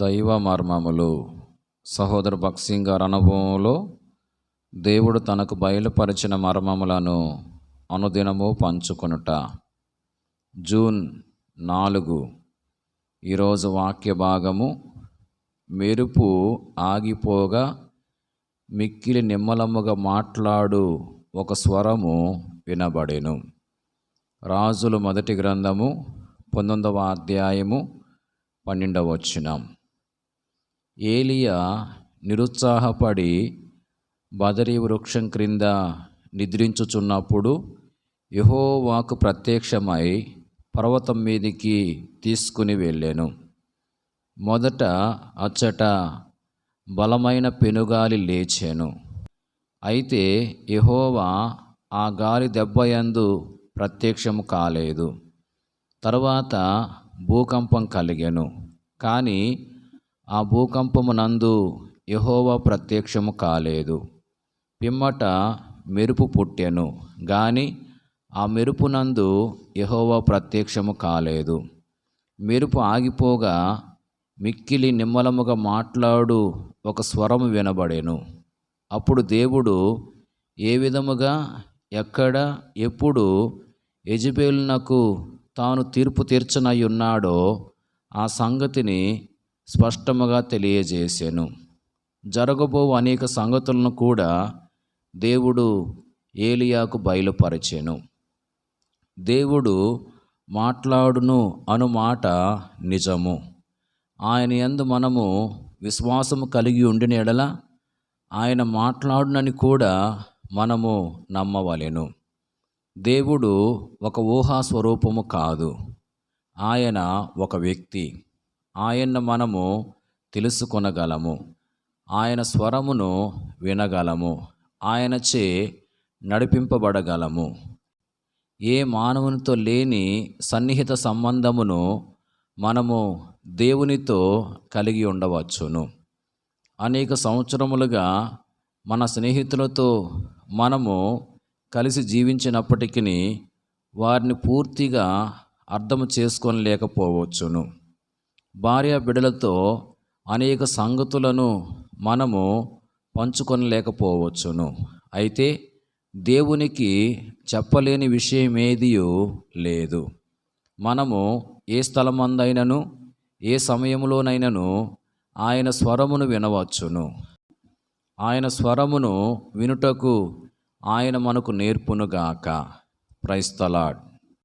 దైవ మర్మములు. సహోదర భక్సింగ్ గారి అనుభవంలో దేవుడు తనకు బయలుపరిచిన మర్మములను అనుదినము పంచుకొనుట. జూన్ నాలుగు ఈరోజు వాక్య భాగము. మెరుపు ఆగిపోగా మిక్కిలి నిమ్మలముగా మాట్లాడు ఒక స్వరము వినబడెను. రాజులు మొదటి గ్రంథము పంతొమ్మిదవ అధ్యాయము పన్నెండవ వచ్చినాం ఏలియా నిరుత్సాహపడి బదరీ వృక్షం క్రింద నిద్రించుచున్నప్పుడు యహోవాకు ప్రత్యక్షమై పర్వతం మీదికి తీసుకుని వెళ్ళాను. మొదట అచ్చట బలమైన పెనుగాలి లేచాను. అయితే యహోవా ఆ గాలి దెబ్బయందు ప్రత్యక్షము కాలేదు. తర్వాత భూకంపం కలిగాను. కానీ ఆ భూకంపము నందు ప్రత్యక్షము కాలేదు. పిమ్మట మెరుపు పుట్టెను గాని ఆ మెరుపునందు యహోవా ప్రత్యక్షము కాలేదు. మెరుపు ఆగిపోగా మిక్కిలి నిమ్మలముగా మాట్లాడు ఒక స్వరము వినబడెను. అప్పుడు దేవుడు ఏ విధముగా ఎక్కడ ఎప్పుడు యజబేలునకు తాను తీర్పు తీర్చనయ్యున్నాడో ఆ సంగతిని స్పష్టముగా తెలియజేశాను జరగబో అనేక సంగతులను కూడా దేవుడు ఏలియాకు బయలుపరిచెను. దేవుడు మాట్లాడును అను మాట నిజము. ఆయన యందు మనము విశ్వాసము కలిగి ఉండిన ఎడల ఆయన మాట్లాడునని కూడా మనము నమ్మవలెను. దేవుడు ఒక ఊహా స్వరూపము కాదు. ఆయన ఒక వ్యక్తి. ఆయన్ను మనము తెలుసుకొనగలము. ఆయన స్వరమును వినగలము. ఆయనచే నడిపింపబడగలము. ఏ మానవునితో లేని సన్నిహిత సంబంధమును మనము దేవునితో కలిగి ఉండవచ్చును. అనేక సంవత్సరములుగా మన స్నేహితులతో మనము కలిసి జీవించినప్పటికీ వారిని పూర్తిగా అర్థం చేసుకోలేకపోవచ్చును భార్య బిడ్డలతో అనేక సంగతులను మనము పంచుకొనలేకపోవచ్చును. అయితే దేవునికి చెప్పలేని విషయమేదియూ లేదు. మనము ఏ స్థలమందైనను ఏ సమయంలోనైనను ఆయన స్వరమును వినవచ్చును. ఆయన స్వరమును వినుటకు ఆయన మనకు నేర్పునుగాక. ప్రైస్తలాడ్